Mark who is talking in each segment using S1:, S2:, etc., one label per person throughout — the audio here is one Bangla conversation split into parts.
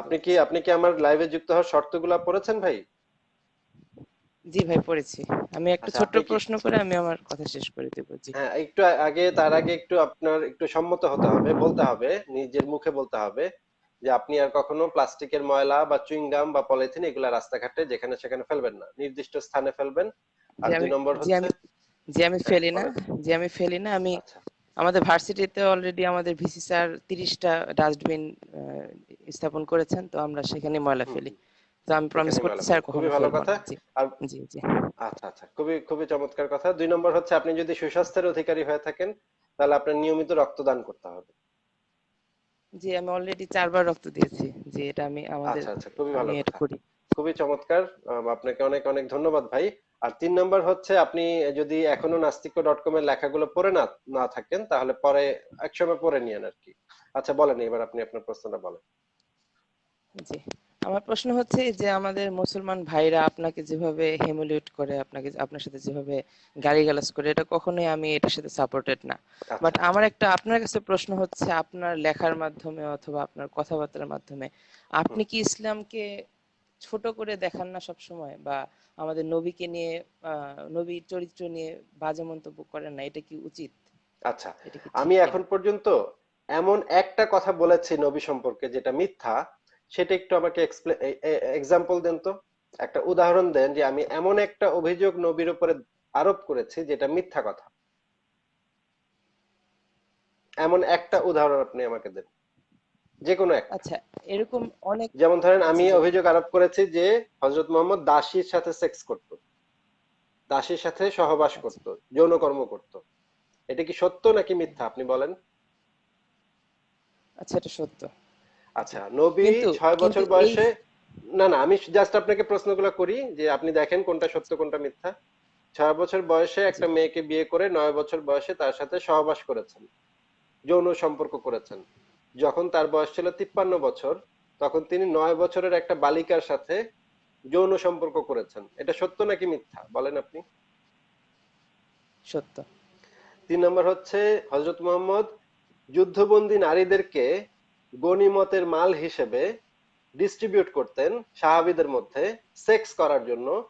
S1: আপনি কি আপনি কি আমার লাইভে যুক্ত হওয়ার শর্তগুলো পড়েছেন ভাই?
S2: জি ভাই পড়েছি। আমি একটা
S1: আচ্ছা,
S2: ছোট্ট প্রশ্ন করে আমি আমার কথা শেষ করে দেবো জি।
S1: হ্যাঁ একটু আগে তার আগে একটু আপনার একটু সম্মত হতে হবে বলতে হবে নিজের মুখে বলতে হবে যে আপনি আর কখনো প্লাস্টিকের ময়লা বা চুইংগাম বা পলিথিন এগুলা রাস্তাঘাটে যেখানে সেখানে ফেলবেন না। নির্দিষ্ট স্থানে ফেলবেন। আর দুই নম্বর
S2: জি
S1: হচ্ছে
S2: আমি জি আমি ফেলি না
S1: বলেন।
S2: জি আমি ফেলি না আমি
S1: আচ্ছা।
S2: আমাদের ভার্সিটিতে অলরেডি আমাদের ভিসি স্যার তিরিশটা ডাস্টবিন স্থাপন করেছেন তো আমরা সেখানে ময়লা ফেলি। তো আমি প্রমিস
S1: ময়লা
S2: স্যার কখনো
S1: ভালো কথা।
S2: জি। জি
S1: আচ্ছা আচ্ছা। খুবই খুবই চমৎকার কথা। দুই নম্বর হচ্ছে আপনি যদি সুস্বাস্থ্যের অধিকারী হয়ে থাকেন তাহলে আপনার নিয়মিত রক্তদান করতে হবে।
S2: জি আমি অলরেডি চারবার রক্ত দিয়েছি। জি এটা আমি আমাদের
S1: আচ্ছা আচ্ছা। খুবই ভালো খুবই চমৎকার। আপনাকে অনেক অনেক ধন্যবাদ ভাই। আর তিন নম্বর হচ্ছে আপনি যদি এখনও নাস্তিক্য ডট কম এর লেখাগুলো পড়ে না না থাকেন তাহলে পরে একসময় পড়ে নিয়েন আর কি। আচ্ছা বলেন এবার আপনি আপনার প্রশ্নটা বলেন।
S2: জি আমার প্রশ্ন হচ্ছে যে আমাদের মুসলমান ভাইরা আপনাকে যেভাবে হেমুলেট করে আপনাকে আপনার সাথে যেভাবে গালিগালাজ করে এটা কখনোই আমি এটার সাথে সাপোর্টেড না।
S1: আচ্ছা
S2: বাট আমার একটা আপনার কাছে প্রশ্ন হচ্ছে আপনার লেখার মাধ্যমে অথবা আপনার কথাবার্তার মাধ্যমে আপনি কি ইসলামকে ছোট করে দেখান না সব সময় বা আমাদের নবীকে নিয়ে নবীর চরিত্র নিয়ে বাজে মন্তব্য করেন না এটা কি উচিত?
S1: আচ্ছা আমি এখন পর্যন্ত এমন একটা কথা বলেছি নবী সম্পর্কে যেটা মিথ্যা সেটা একটু আমাকে এক্সাম্পল দেন তো। একটা উদাহরণ দেন যে আমি এমন একটা অভিযোগ নবীর উপরে আরোপ করেছি যেটা মিথ্যা কথা। এমন একটা উদাহরণ আপনি আমাকে দেন। যে কোনো একটা।
S2: আচ্ছা এরকম অনেক
S1: যেমন ধরেন আমি
S2: আচ্ছা,
S1: অভিযোগ আরোপ করেছি যে হজরত মোহাম্মদ দাসীর সাথে সেক্স করত। দাসীর সাথে সহবাস
S2: আচ্ছা।
S1: করত যৌনকর্ম করত। এটা কি সত্য নাকি মিথ্যা আপনি বলেন?
S2: আচ্ছা এটা সত্য।
S1: আচ্ছা নবী ছয় বছর বয়সে না না আমি জাস্ট আপনাকে প্রশ্নগুলো করি যে আপনি দেখেন কোনটা সত্য কোনটা মিথ্যা। ছয় বছর বয়সে একটা মেয়েকে বিয়ে করে নয় বছর বয়সে তার সাথে সহবাস করেছেন যৌন সম্পর্ক করেছেন। যখন তার বয়স ছিল তিপ্পান্ন বছর তখন তিনি নয় বছরের একটা বালিকার সাথে যৌন সম্পর্ক করেছেন। এটা সত্য নাকি মিথ্যা? বলেন আপনি।
S2: সত্য।
S1: তিন নম্বর হচ্ছে হজরত মোহাম্মদ যুদ্ধবন্দী নারীদেরকে গনিমতের মাল হিসেবে ডিস্ট্রিবিউট করতেন সাহাবীদের মধ্যে সেক্স করার জন্য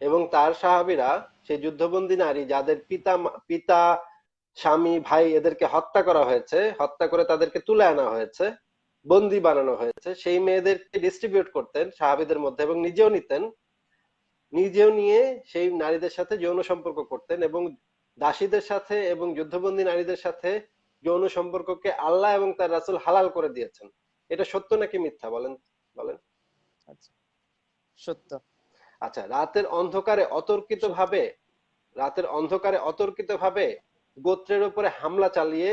S1: এবং তার সাহাবীরা সেই যুদ্ধবন্দী নারী যাদের পিতা পিতা স্বামী ভাই এদেরকে হত্যা করা হয়েছে হত্যা করে তাদেরকে তুলে আনা হয়েছে বন্দি বানানো হয়েছে। সেই মেয়েদেরকে ডিস্ট্রিবিউট করতেন সাহাবীদের মধ্যে এবং নিজেও নিতেন। নিজেও নিয়ে সেই নারীদের সাথে যৌন সম্পর্ক করতেন এবং দাসীদের সাথে এবং যুদ্ধবন্দী নারীদের সাথে যৌন সম্পর্ককে আল্লাহ এবং তার রাসুল হালাল করে দিয়েছেন। এটা সত্য নাকি মিথ্যা? বলেন বলেন।
S2: আচ্ছা সত্য।
S1: আচ্ছা রাতের অন্ধকারে অতর্কিত ভাবে রাতের অন্ধকারে অতর্কিত ভাবে গোত্রের উপরে হামলা চালিয়ে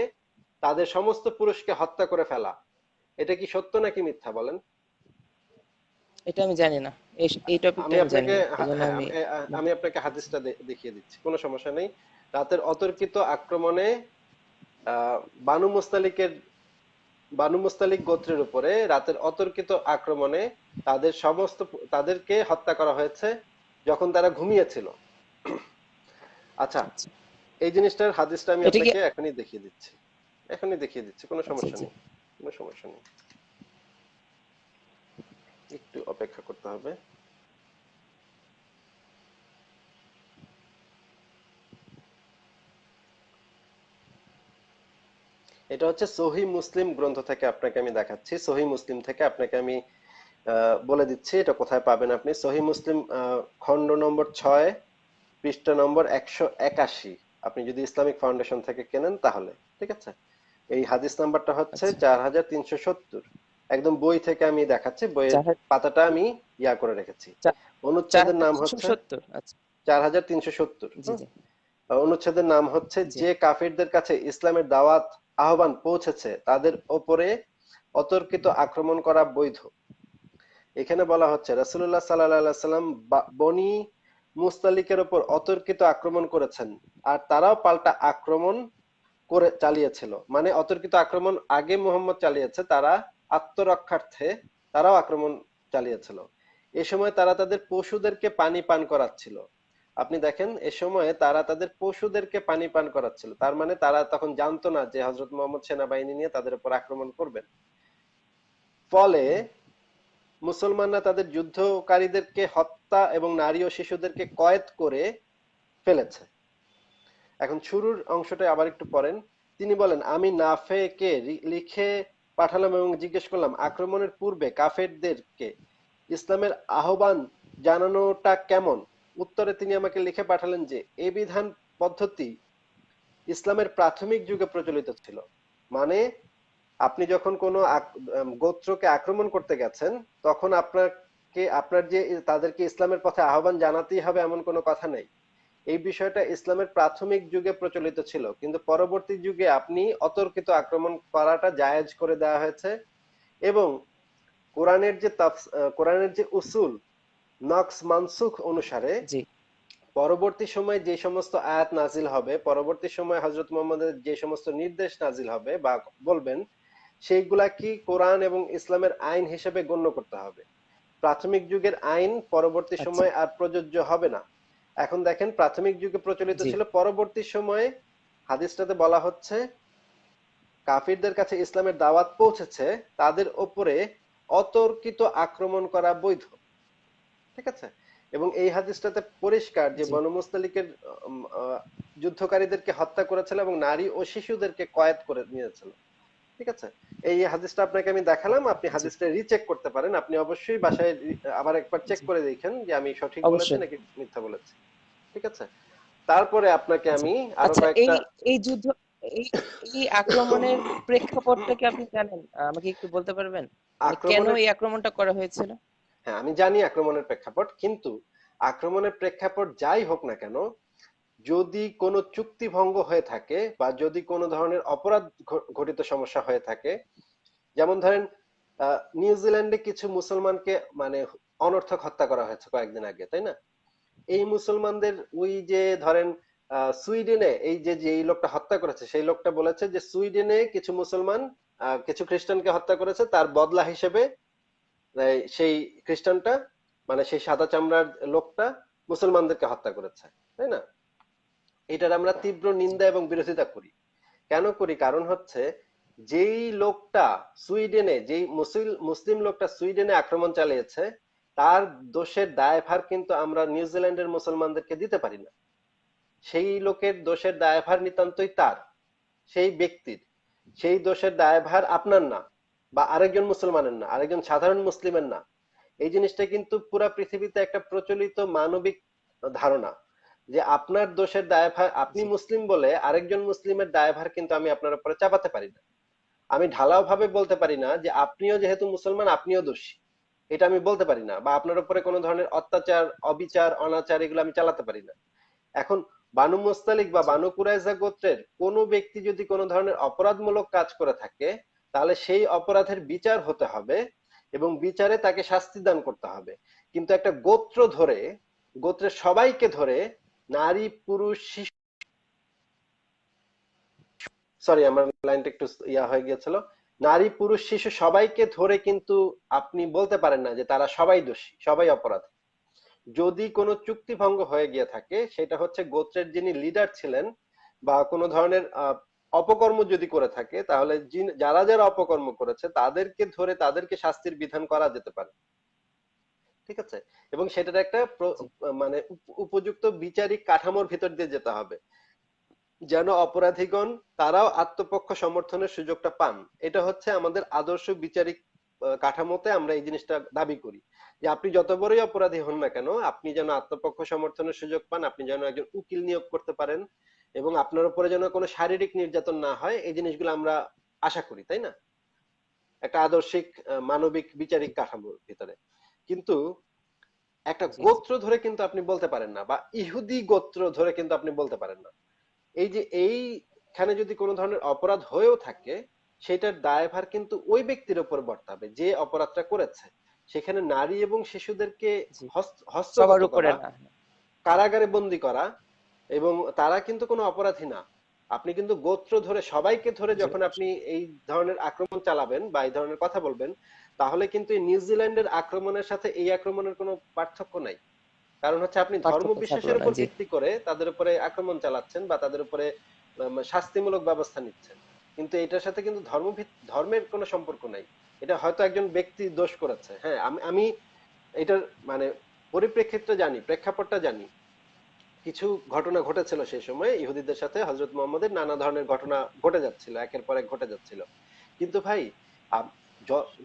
S1: তাদের সমস্ত পুরুষকে হত্যা করে ফেলা। এটা কি সত্য নাকি মিথ্যা বলেন?
S2: এটা আমি জানি না। এই টপিকটা
S1: আমি
S2: জানি
S1: হ্যাঁ,
S2: আমি
S1: আপনাকে হাদিসটা দেখিয়ে দিচ্ছি কোনো সমস্যা নেই। রাতের অতর্কিত আক্রমণে বানু মুস্তালিকের বানু মুস্তালিক গোত্রের উপরে রাতের অতর্কিত আক্রমণে তাদের সমস্ত তাদেরকে হত্যা করা হয়েছে যখন তারা ঘুমিয়েছিল। আচ্ছা, এই জিনিসটার হাদিসটা আমি আপনাকে এখনই দেখিয়ে দিচ্ছি। এখনই দেখিয়ে দিচ্ছি কোনো সমস্যা নেই কোনো সমস্যা নেই। একটু অপেক্ষা করতে হবে। এটা হচ্ছে সহি মুসলিম গ্রন্থ থেকে আপনাকে আমি দেখাচ্ছি। সহি মুসলিম থেকে আপনাকে আমি আহ, বলে দিচ্ছি এটা কোথায় পাবেন আপনি? সহি মুসলিম আহ, খণ্ড নম্বর ছয় পৃষ্ঠা নম্বর একশো একাশি। আপনি যদি ইসলামিক ফাউন্ডেশন থেকে কেনেন তাহলে ঠিক আছে? এই হাদিস নাম্বারটা হচ্ছে
S2: আচ্ছা।
S1: চার হাজার তিনশো সত্তর। একদম বই থেকে আমি দেখাচ্ছি বইয়ের পাতাটা আমি ইয়া করে রেখেছি। অনুচ্ছেদের নাম হচ্ছে
S2: আচ্ছা।
S1: চার হাজার তিনশো সত্তর।
S2: জি জি।
S1: অনুচ্ছেদের নাম হচ্ছে যে কাফিরদের কাছে ইসলামের দাওয়াত আহ্বান পৌঁছেছে তাদের ওপরে অতর্কিত আক্রমণ করা বৈধ। এখানে বলা হচ্ছে রাসূলুল্লাহ সাল্লাল্লাহু আলাইহি সাল্লাম বনি মুস্তালিকের উপর অতর্কিত আক্রমণ করেছেন। আর তারাও পাল্টা আক্রমণ করে চালিয়েছিল। মানে অতর্কিত আক্রমণ আগে মুহাম্মদ চালিয়েছে, তারা আত্মরক্ষার্থে তারাও আক্রমণ চালিয়েছিল। এ সময় তারা তাদের পশুদেরকে পানি পান করাচ্ছিল। আপনি দেখেন, এ সময়ে তারা তাদের পশুদেরকে পানি পান করাচ্ছিল। তার মানে তারা তখন জানতো না যে হজরত মোহাম্মদ সেনাবাহিনী নিয়ে তাদের উপর আক্রমণ করবেন। ফলে মুসলমানরা তাদের যুদ্ধকারীদেরকে হত্যা এবং নারী ও শিশুদেরকে কয়েদ করে ফেলেছে। এখন শুরুর অংশটা আবার একটু পড়েন। তিনি বলেন, আমি নাফেকে লিখে পাঠালাম এবং জিজ্ঞেস করলাম, আক্রমণের পূর্বে কাফেরদেরকে ইসলামের আহ্বান জানানোটা কেমন? উত্তরে তিনি আমাকে লিখে পাঠালেন যে এই বিধান পদ্ধতি ইসলামের প্রাথমিক যুগে প্রচলিত ছিল। মানে আপনি যখন কোনো গোত্রকে আক্রমণ করতে গেছেন তখন আপনাকে আপনার যে তাদেরকে ইসলামের পথে আহ্বান জানাতেই হবে এমন কোনো কথা নেই। এই বিষয়টা ইসলামের প্রাথমিক যুগে প্রচলিত ছিল কিন্তু পরবর্তী যুগে আপনি অতর্কিত আক্রমণ করাটা জায়েজ করে দেওয়া হয়েছে এবং কোরআনের যে কোরআনের যে উসুল নকস মানসুখ অনুসারে
S2: জি।
S1: পরবর্তী সময় যে সমস্ত আয়াত নাজিল হবে পরবর্তী সময় হজরত মোহাম্মদের যে সমস্ত নির্দেশ নাজিল হবে বা বলবেন সেইগুলা কি কোরআন এবং ইসলামের আইন হিসেবে গণ্য করতে হবে? প্রাথমিক যুগের আইন পরবর্তী
S2: আচ্ছা।
S1: সময় আর প্রযোজ্য হবে না। এখন দেখেন প্রাথমিক যুগে প্রচলিত ছিল পরবর্তী সময়ে হাদিসটাতে বলা হচ্ছে কাফিরদের কাছে ইসলামের দাওয়াত পৌঁছেছে তাদের ওপরে অতর্কিত আক্রমণ করা বৈধ। ঠিক আছে? এবং এই হাদিসটাতে পরিষ্কার যে
S2: জি।
S1: বনু মুস্তালিকের যুদ্ধকারীদেরকে হত্যা করেছিল এবং নারী ও শিশুদেরকে কয়েদ করে নিয়েছিল। ঠিক আছে? এই হাদিসটা আপনাকে আমি দেখালাম আপনি হাদিসটা রিচেক করতে পারেন। আপনি অবশ্যই বাসায় আবার একবার চেক করে দেখেন যে আমি সঠিক বলেছি নাকি মিথ্যা বলেছি। ঠিক আছে? তারপরে আপনাকে আমি আরও
S2: আচ্ছা এই
S1: কয়েকটা
S2: এই যুদ্ধ এই এই আক্রমণের প্রেক্ষাপটটা কি আপনি জানেন? আমাকে একটু বলতে পারবেন? মানে কেন এই আক্রমণটা করা হয়েছিল?
S1: হ্যাঁ আমি জানি আক্রমণের প্রেক্ষাপট কিন্তু আক্রমণের প্রেক্ষাপট যাই হোক না কেন যদি কোনো চুক্তি ভঙ্গ হয়ে থাকে বা যদি কোনো ধরনের অপরাধ ঘটিত সমস্যা হয়ে থাকে, যেমন ধরেন নিউজিল্যান্ডে কিছু মুসলমানকে মানে অনর্থক হত্যা করা হয়েছে কয়েকদিন আগে, তাই না? এই মুসলমানদের ওই যে ধরেন সুইডেনে এই যে যে লোকটা হত্যা করেছে, সেই লোকটা বলেছে যে সুইডেনে কিছু মুসলমান কিছু খ্রিস্টানকে হত্যা করেছে, তার বদলা হিসেবে সেই খ্রিস্টানটা মানে সেই সাদা চামড়ার লোকটা মুসলমানদেরকে হত্যা করেছে, তাই না? এটার আমরা তীব্র নিন্দা এবং বিরোধিতা করি। কেন করি? কারণ হচ্ছে যেই লোকটা সুইডেনে, যেই মুসলিম মুসলিম লোকটা সুইডেনে আক্রমণ চালিয়েছে, তার দোষের দায়ভার কিন্তু আমরা নিউজিল্যান্ডের মুসলমানদেরকে দিতে পারি না। সেই লোকের দোষের দায়ভার নিতান্তই তার, সেই ব্যক্তির। সেই দোষের দায়ভার আপনার না বা আরেকজন মুসলমানের না, আরেকজন সাধারণ মুসলিমের না। এই জিনিসটা কিন্তু পুরা পৃথিবীতে একটা প্রচলিত মানবিক ধারণা। যে আপনার দোষের দায়ভার আপনি মুসলিম বলে আরেকজন মুসলিমের দায়ভার কিন্তু আমি আপনার উপরে চাপাতে পারি না। আমি ঢালাও ভাবে বলতে পারি না যে আপনিও যেহেতু মুসলমান আপনিও দোষী। এটা আমি বলতে পারি না বা আপনার উপরে কোনো ধরনের অত্যাচার অবিচার অনাচার এগুলো আমি চালাতে পারি না। এখন বানু মুস্তালিক বা বানু কুরাইজা গোত্রের কোনো ব্যক্তি যদি কোনো ধরনের অপরাধমূলক কাজ করে থাকে তাহলে সেই অপরাধের বিচার হতে হবে এবং বিচারে তাকে শাস্তি দান করতে হবে। কিন্তু একটা গোত্র ধরে গোত্রের সবাইকে ধরে নারী, পুরুষ, শিশু। সরি আমার লাইনটা একটু ইয়া হয়ে গিয়েছিল। নারী, পুরুষ, শিশু সবাইকে ধরে কিন্তু আপনি বলতে পারেন না যে তারা সবাই দোষী, সবাই অপরাধী। যদি কোনো চুক্তি ভঙ্গ হয়ে গিয়ে থাকে, সেটা হচ্ছে গোত্রের যিনি লিডার ছিলেন বা কোনো ধরনের অপকর্ম যদি করে থাকে, তাহলে যারা যারা অপকর্ম করেছে, তাদেরকে ধরে তাদেরকে শাস্তির বিধান করা যেতে পারে। ঠিক আছে? এবং সেটার একটা মানে উপযুক্ত বিচারিক কাঠামোর ভিতর দিয়ে যেতে হবে। যেন অপরাধীগণ তারাও আত্মপক্ষ সমর্থনের সুযোগটা পান। এটা হচ্ছে আমাদের আদর্শ বিচারিক কাঠামোতে আমরা এই জিনিসটা দাবি করি। যে আপনি যত বড়ই অপরাধী হন না কেন আপনি যেন আত্মপক্ষ সমর্থনের সুযোগ পান আপনি যেন একজন উকিল নিয়োগ করতে পারেন এবং আপনার উপরে যেন কোনো শারীরিক নির্যাতন না হয় এই জিনিসগুলো আমরা আশা করি তাই না? একটা আদর্শিক মানবিক বিচারিক কাঠামোর ভিতরে। কিন্তু একটা
S2: জি, জি।
S1: গোত্র ধরে কিন্তু আপনি বলতে পারেন না বা ইহুদি গোত্র ধরে কিন্তু আপনি বলতে পারেন না এই যে এইখানে যদি কোনো ধরনের অপরাধ হয়েও থাকে সেটার দায়ভার কিন্তু ওই ব্যক্তির উপর বর্তাবে যে অপরাধটা করেছে সেখানে নারী এবং শিশুদেরকে। হস্ত- হস্তগত করা কারাগারে বন্দি করা এবং তারা কিন্তু কোনো অপরাধী না আপনি কিন্তু গোত্র ধরে সবাইকে ধরে যখন আপনি এই ধরনের আক্রমণ চালাবেন বা এই ধরনের কথা বলবেন তাহলে কিন্তু নিউজিল্যান্ডের আক্রমণের সাথে এই আক্রমণের কোনো পার্থক্য নাই। কারণ হচ্ছে আপনি ধর্ম বিশ্বাসের উপর ভিত্তি করে তাদের উপরে আক্রমণ চালাচ্ছেন বা তাদের উপরে শাস্তিমূলক ব্যবস্থা নিচ্ছেন। কিন্তু এটার সাথে কিন্তু ধর্ম ধর্মের কোনো সম্পর্ক নাই। এটা হয়তো একজন ব্যক্তি দোষ করেছে। হ্যাঁ আমি আমি এটার মানে পরিপ্রেক্ষিতটা জানি প্রেক্ষাপটটা জানি। কিছু ঘটনা ঘটেছিল সেই সময়। ইহুদিদের সাথে হজরত মোহাম্মদের নানা ধরনের ঘটনা ঘটে যাচ্ছিল, একের পর এক ঘটে যাচ্ছিল। কিন্তু ভাই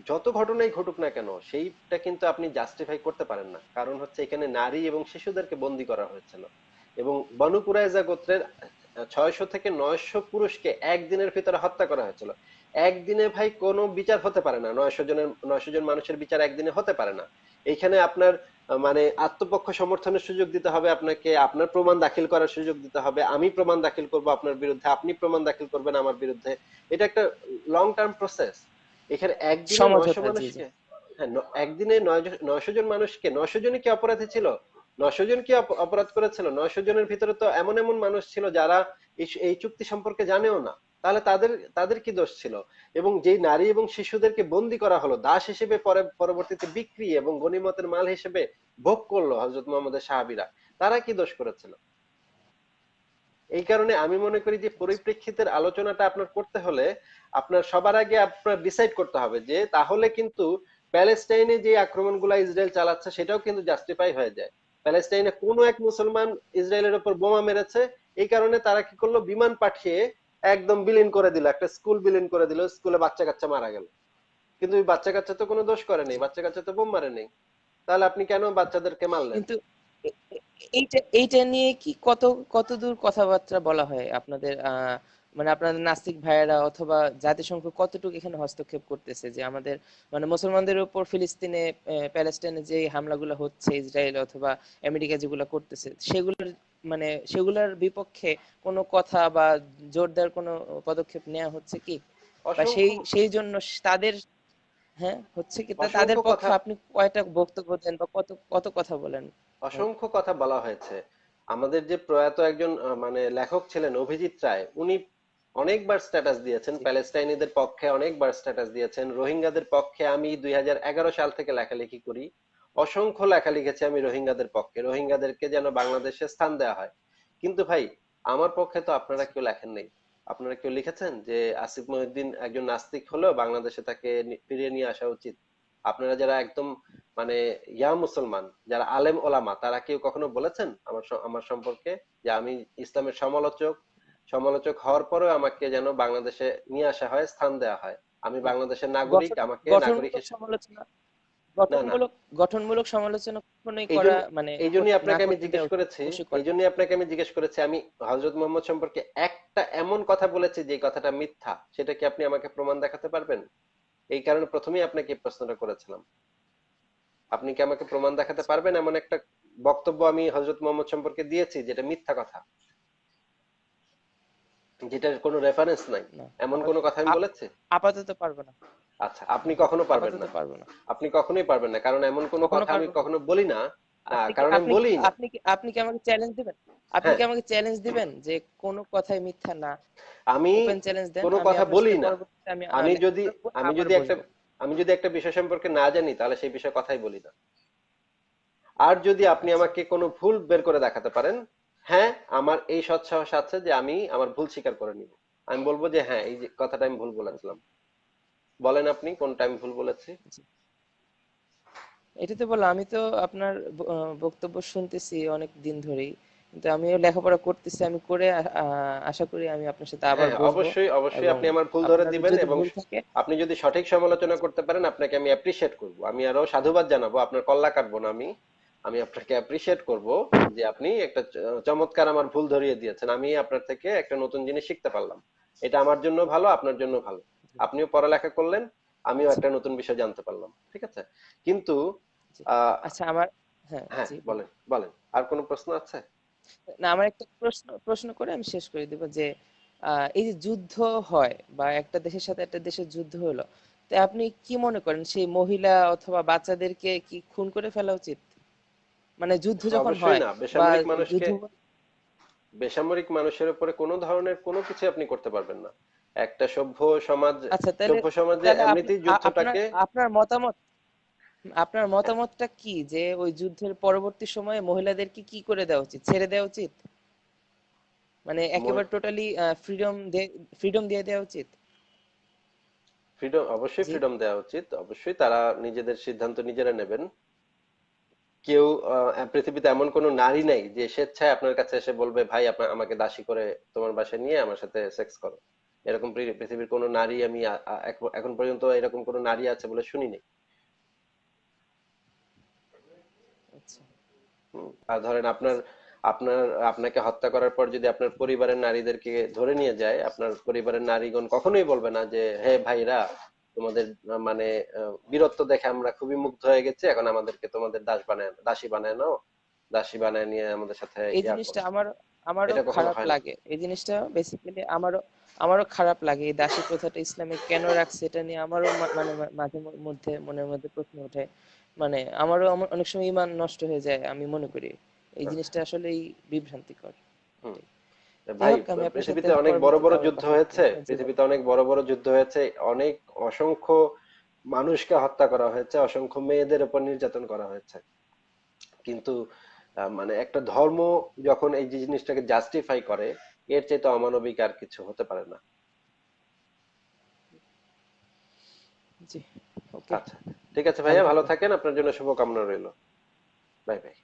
S1: যত ঘটনাই ঘটুক না কেন, সেইটা কিন্তু আপনি জাস্টিফাই করতে পারেন না। কারণ হচ্ছে এখানে নারী এবং শিশুদেরকে বন্দি করা হয়েছিল। এবং বনু কুরাইজা গোত্রের ছয়শো থেকে নয়শো পুরুষকে একদিনের ভিতরে হত্যা করা হয়েছিল। একদিনে ভাই কোনো বিচার হতে পারে না। নয়শো জনের নয়শো জন মানুষের বিচার একদিনে হতে পারে না। এইখানে আপনার মানে আত্মপক্ষ সমর্থনের সুযোগ দিতে হবে আপনাকে আপনার প্রমাণ দাখিল করার সুযোগ দিতে হবে আমি প্রমাণ দাখিল করব আপনার বিরুদ্ধে আপনি প্রমাণ দাখিল করবেন আমার বিরুদ্ধে। এটা একটা লং টার্ম প্রসেস এখানে একদিনে নয়শো। মানুষকে হ্যাঁ একদিনে নয়শ- জন মানুষকে নয়শো জনই কি অপরাধী ছিল? নয়শো জন কি অপ- অপরাধ করেছিল? নয়শো জনের ভিতরে তো এমন এমন মানুষ ছিল যারা এই চুক্তি সম্পর্কে জানেও না। তাহলে তাদের তাদের কি দোষ ছিল? এবং যেই নারী এবং শিশুদেরকে বন্দি করা হলো, দাস হিসেবে পরে, পরবর্তীতে বিক্রি এবং গনিমতের মাল হিসেবে ভোগ করল হজরত মোহাম্মদের সাহাবিরা, তারা কি দোষ করেছিল? এই কারণে আমি মনে করি যে পরিপ্রেক্ষিতের আলোচনাটা আপনার করতে হলে আপনার সবার আগে আপনার ডিসাইড করতে হবে যে তাহলে কিন্তু প্যালেস্টাইনে যে আক্রমণগুলো ইসরায়েল চালাচ্ছে, সেটাও কিন্তু জাস্টিফাই হয়ে যায়। প্যালেস্টাইনে কোনো এক মুসলমান ইসরায়েলের উপর বোমা মেরেছে, এই কারণে তারা কি করল? বিমান পাঠিয়ে একদম বিলীন করে দিল, একটা স্কুল বিলীন করে দিল স্কুলে বাচ্চা কাচ্চা মারা গেল। কিন্তু ওই বাচ্চা কাচ্চা তো কোনো দোষ করে নেই, বাচ্চা কাচ্চা তো বোম মারে নেই। তাহলে আপনি কেন বাচ্চাদেরকে মারলেন?
S2: কিন্তু এইটা এইটা নিয়ে কি কত, কতদূর কথাবার্তা বলা হয় আপনাদের মানে আপনাদের নাস্তিক ভাইয়েরা অথবা জাতিসংঘ কতটুকু এখানে হস্তক্ষেপ করতেছে যে আমাদের মানে মুসলমানদের উপর ফিলিস্তিনে প্যালেস্টাইনে যে হামলাগুলো হচ্ছে, ইসরায়েল অথবা আমেরিকা যেগুলো করতেছে, সেগুলোর মানে সেগুলোর বিপক্ষে কোনো কথা বা জোরদার কোনো পদক্ষেপ নেওয়া হচ্ছে কি? বা সেই
S1: অসংখ্য
S2: সেই জন্য তাদের হ্যাঁ হচ্ছে কি? তাদের পক্ষে
S1: কথা-
S2: আপনি কয়টা বক্তব্য দেন বা কত কত কথা বলেন?
S1: অসংখ্য কথা বলা হয়েছে। আমাদের যে প্রয়াত একজন মানে লেখক ছিলেন অভিজিৎ রায় উনি অনেকবার স্ট্যাটাস দিয়েছেন। প্যালেস্টাইনিদের পক্ষে অনেকবার স্ট্যাটাস দিয়েছেন রোহিঙ্গাদের পক্ষে আমি দুই হাজার এগারো সাল থেকে লেখালেখি করি। অসংখ্য লেখা লিখেছি আমি রোহিঙ্গাদের পক্ষে। রোহিঙ্গাদেরকে যেন বাংলাদেশে স্থান দেওয়া হয়। কিন্তু ভাই আমার পক্ষে তো আপনারা কেউ লেখেন নেই। আপনারা কেউ লিখেছেন যে আসিফ মহিউদ্দিন একজন নাস্তিক হলেও বাংলাদেশে তাকে ফিরিয়ে নিয়ে আসা উচিত? আপনারা যারা একদম মানে ইয়া মুসলমান যারা আলেম ওলামা তারা কেউ কখনো বলেছেন আমার আমার সম্পর্কে যে আমি ইসলামের সমালোচক? সমালোচক হওয়ার পরেও আমাকে যেন বাংলাদেশে নিয়ে আসা হয় স্থান দেওয়া হয়। আমি বাংলাদেশের নাগরিক আমাকে নাগরিক হিসেবে
S2: সমালোচনা গঠনমূলক গঠনমূলক সমালোচনা কখনোই করা মানে
S1: আপনাকে আমি জিজ্ঞেস করেছি আপনাকে আমি জিজ্ঞেস করেছি আমি মোহাম্মদ সম্পর্কে একটা এমন কথা বলেছি যে কথাটা মিথ্যা সেটা কি আপনি আমাকে প্রমাণ দেখাতে পারবেন? এই কারণে প্রথমেই আপনাকে প্রশ্নটা করেছিলাম। আপনি কি আমাকে প্রমাণ দেখাতে পারবেন? এমন একটা বক্তব্য আমি হজরত মোহাম্মদ সম্পর্কে দিয়েছি যেটা মিথ্যা কথা। যেটার কোনো রেফারেন্স নাই। এমন কোনো কথা আমি বলেছি?
S2: আপাতত পারব না।
S1: আচ্ছা আপনি কখনো পারবেন না।
S2: পারব না।
S1: আপনি কখনোই পারবেন না কারণ এমন কোনো কথা আমি কখনো বলি না। কারণ আমি বলি
S2: আপনি কি আপনি কি আমাকে চ্যালেঞ্জ দিবেন? আপনি
S1: হ্যাঁ।
S2: কি আমাকে চ্যালেঞ্জ দিবেন যে কোনো কথাই মিথ্যা না?
S1: আমি কোনো কথা বলি না।
S2: আমি
S1: যদি আমি যদি একটা আমি যদি একটা বিষয় সম্পর্কে না জানি তাহলে সেই বিষয়ে কথাই বলি না। আর যদি আপনি আমাকে কোনো ভুল বের করে দেখাতে পারেন হ্যাঁ আমার এই সৎসাহস আছে যে আমি আমার ভুল স্বীকার করে নিব। আমি বলব যে হ্যাঁ এই যে কথাটা আমি ভুল বলেছিলাম। বলেন আপনি কোনটা আমি ভুল বলেছি?
S2: এটাতে বলো আমি তো আপনার বক্তব্য শুনতেছি অনেক দিন ধরেই কিন্তু আমিও লেখাপড়া করতেছি আমি করে আশা করি আমি আপনার সাথে আবার
S1: হ্যাঁ অবশ্যই অবশ্যই আপনি আমার ভুল ধরে দিবেন এবং আপনি যদি সঠিক সমালোচনা করতে পারেন আপনাকে আমি অ্যাপ্রিসিয়েট করব। আমি আরও সাধুবাদ জানাব আপনার কল্লা কাটবো না আমি। আমি আপনাকে অ্যাপ্রিসিয়েট করব যে আপনি একটা চমৎকার আমার ভুল ধরিয়ে দিয়েছেন। আমি আপনার থেকে একটা নতুন জিনিস শিখতে পারলাম। এটা আমার জন্য ভালো আপনার জন্য ভালো। আপনিও পড়ালেখা করলেন আমিও একটা নতুন বিষয় জানতে পারলাম ঠিক আছে? কিন্তু
S2: আচ্ছা আমার হ্যাঁ
S1: হ্যাঁ বলেন বলেন আর কোনো প্রশ্ন আছে?
S2: না আমার একটা প্রশ্ন প্রশ্ন করে আমি শেষ করে দেব যে এই যে যুদ্ধ হয় বা একটা দেশের সাথে একটা দেশের যুদ্ধ হলো তো আপনি কি মনে করেন সেই মহিলা অথবা বাচ্চাদেরকে কি খুন করে ফেলা উচিত? মানে যুদ্ধ যখন হয়
S1: না বেসামরিক মানুষকে বেসামরিক মানুষের উপরে কোনো ধরনের কোনো কিছু আপনি করতে পারবেন না। একটা সভ্য সমাজ
S2: আচ্ছা
S1: সভ্য সমাজে এমনিতেই যুদ্ধটাকে
S2: আপনার মতামত আপনার মতামতটা কি যে ওই যুদ্ধের পরবর্তী সময়ে মহিলাদেরকে কি করে দেওয়া উচিত? ছেড়ে দেওয়া উচিত? মানে একেবারে টোটালি ফ্রিডম ফ্রিডম দিয়ে দেওয়া উচিত?
S1: ফ্রিডম অবশ্যই ফ্রিডম দেওয়া উচিত। অবশ্যই তারা নিজেদের সিদ্ধান্ত নিজেরা নেবেন। কেউ পৃথিবীতে এমন কোনো নারী নেই যে স্বেচ্ছায় আপনার কাছে এসে বলবে ভাই আপনার আমাকে দাসী করে তোমার বাসায় নিয়ে আমার সাথে সেক্স করো। এরকম পৃথিবীর কোনো নারী আমি এখন পর্যন্ত এরকম কোনো নারী আছে বলে শুনিনি
S2: আচ্ছা
S1: হুম। আর ধরেন আপনার আপনার আপনাকে হত্যা করার পর যদি আপনার পরিবারের নারীদেরকে ধরে নিয়ে যায় আপনার পরিবারের নারীগণ কখনোই বলবে না যে হে ভাইরা তোমাদের মানে বীরত্ব দেখে আমরা খুবই মুগ্ধ হয়ে গেছি এখন আমাদেরকে তোমাদের দাস বানায় দাসী বানায় নাও দাসী বানায় নিয়ে আমাদের সাথে
S2: এই জিনিসটা আমার আমারও খারাপ লাগে। এই জিনিসটা বেসিক্যালি আমারও আমারও খারাপ লাগে। এই দাসী প্রথাটা ইসলামে কেন রাখছে এটা নিয়ে আমারও মানে মাঝে মধ্যে মনের মধ্যে প্রশ্ন ওঠে। মানে আমারও অনেক সময় ইমান নষ্ট হয়ে যায় আমি মনে করি। এই জিনিসটা আসলেই বিভ্রান্তিকর।
S1: ভাই পৃথিবীতে অনেক বড় বড় যুদ্ধ হয়েছে পৃথিবীতে অনেক বড় বড় যুদ্ধ হয়েছে অনেক অসংখ্য মানুষকে হত্যা করা হয়েছে অসংখ্য মেয়েদের উপর নির্যাতন করা হয়েছে। কিন্তু মানে একটা ধর্ম যখন এই যে জিনিসটাকে জাস্টিফাই করে এর চেয়ে তো অমানবিক আর কিছু হতে পারে না।
S2: জি
S1: আচ্ছা ঠিক আছে ভাইয়া
S2: ভালো
S1: ভালো থাকেন আপনার জন্য শুভকামনা রইল। Bye bye.